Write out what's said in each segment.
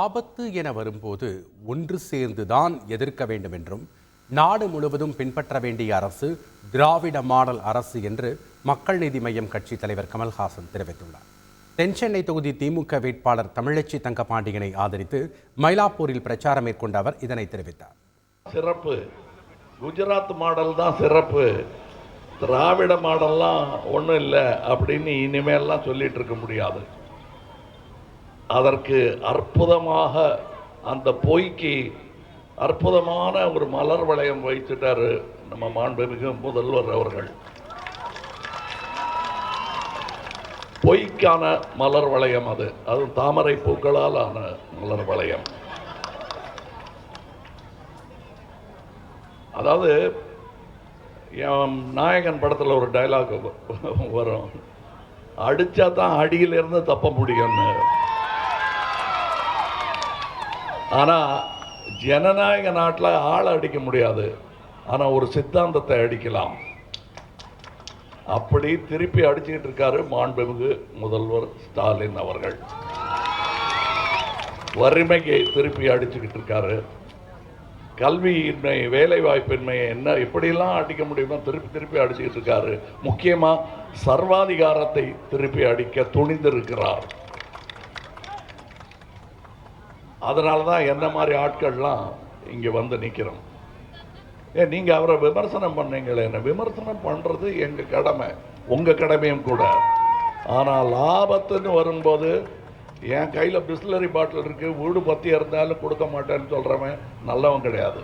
ஆபத்து என வரும்போது ஒன்று சேர்ந்துதான் எதிர்க்க வேண்டும் என்றும் நாடு முழுவதும் பின்பற்ற வேண்டிய அரசு திராவிட மாடல் அரசு என்று மக்கள் நீதி மையம் கட்சி தலைவர் கமல்ஹாசன் தெரிவித்துள்ளார். தென்சென்னை தொகுதி திமுக வேட்பாளர் தமிழச்சி தங்கபாண்டியனை ஆதரித்து மயிலாப்பூரில் பிரச்சாரம் மேற்கொண்ட அவர் இதனை தெரிவித்தார். சிறப்பு. குஜராத் மாடல் தான் சிறப்பு. திராவிட மாடல்லாம் ஒன்றும் இல்லை அப்படின்னு இனிமேல்லாம் சொல்லிட்டு இருக்க முடியாது. அதற்கு அற்புதமாக அந்த பொய்க்கு அற்புதமான ஒரு மலர் வளையம் வைத்துட்டார் நம்ம மாண்புமிகு முதல்வர் அவர்கள். பொய்க்கான மலர் வளையம் அது. அது தாமரை பூக்களால் ஆன மலர் வளையம். அதாவது என் நாயகன் படத்தில் ஒரு டைலாக் வரும். அடித்தா தான் அடியிலிருந்து தப்ப முடியும்னு. ஆனால் ஜனநாயக நாட்டில் ஆளை அடிக்க முடியாது. ஆனால் ஒரு சித்தாந்தத்தை அடிக்கலாம். அப்படி திருப்பி அடிச்சுக்கிட்டு இருக்காரு மாண்புமிகு முதல்வர் ஸ்டாலின் அவர்கள். வறுமைக்கு திருப்பி அடிச்சுக்கிட்டு இருக்காரு. கல்வியின்மை வேலை வாய்ப்பின்மையை என்ன எப்படிலாம் அடிக்க முடியுமோ திருப்பி திருப்பி அடிச்சுக்கிட்டு இருக்காரு. முக்கியமாக சர்வாதிகாரத்தை திருப்பி அடிக்க துணிந்திருக்கிறார். அதனால தான் என்ன மாதிரி ஆட்கள்லாம் இங்கே வந்து நிற்கிறோம் ஏ நீங்கள் அவரை விமர்சனம் பண்ணீங்களே என்ன விமர்சனம் பண்ணுறது எங்கள் கடமை. உங்கள் கடமையும் கூட. ஆனால் லாபத்துன்னு வரும்போது என் கையில் பிஸ்லரி பாட்டில் இருக்குது வீடு பற்றி இருந்தாலும் கொடுக்க மாட்டேன்னு சொல்கிறவன் நல்லவன் கிடையாது.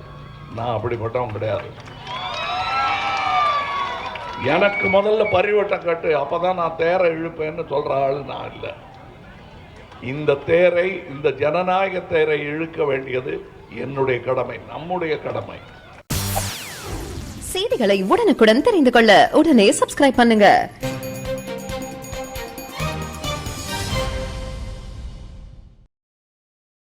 நான் அப்படிப்பட்டவன் கிடையாது. எனக்கு முதல்ல பரிவட்டம் கட்டு அப்போ தான் நான் தேரை இழுப்பேன்னு சொல்கிற ஆள் நான் இல்லை. இந்த தேரை இந்த ஜனநாயக தேரை இழுக்க வேண்டியது என்னுடைய கடமை நம்முடைய கடமை. செய்திகளை உடனுக்குடன் தெரிந்து கொள்ள உடனே சப்ஸ்கிரைப் பண்ணுங்க.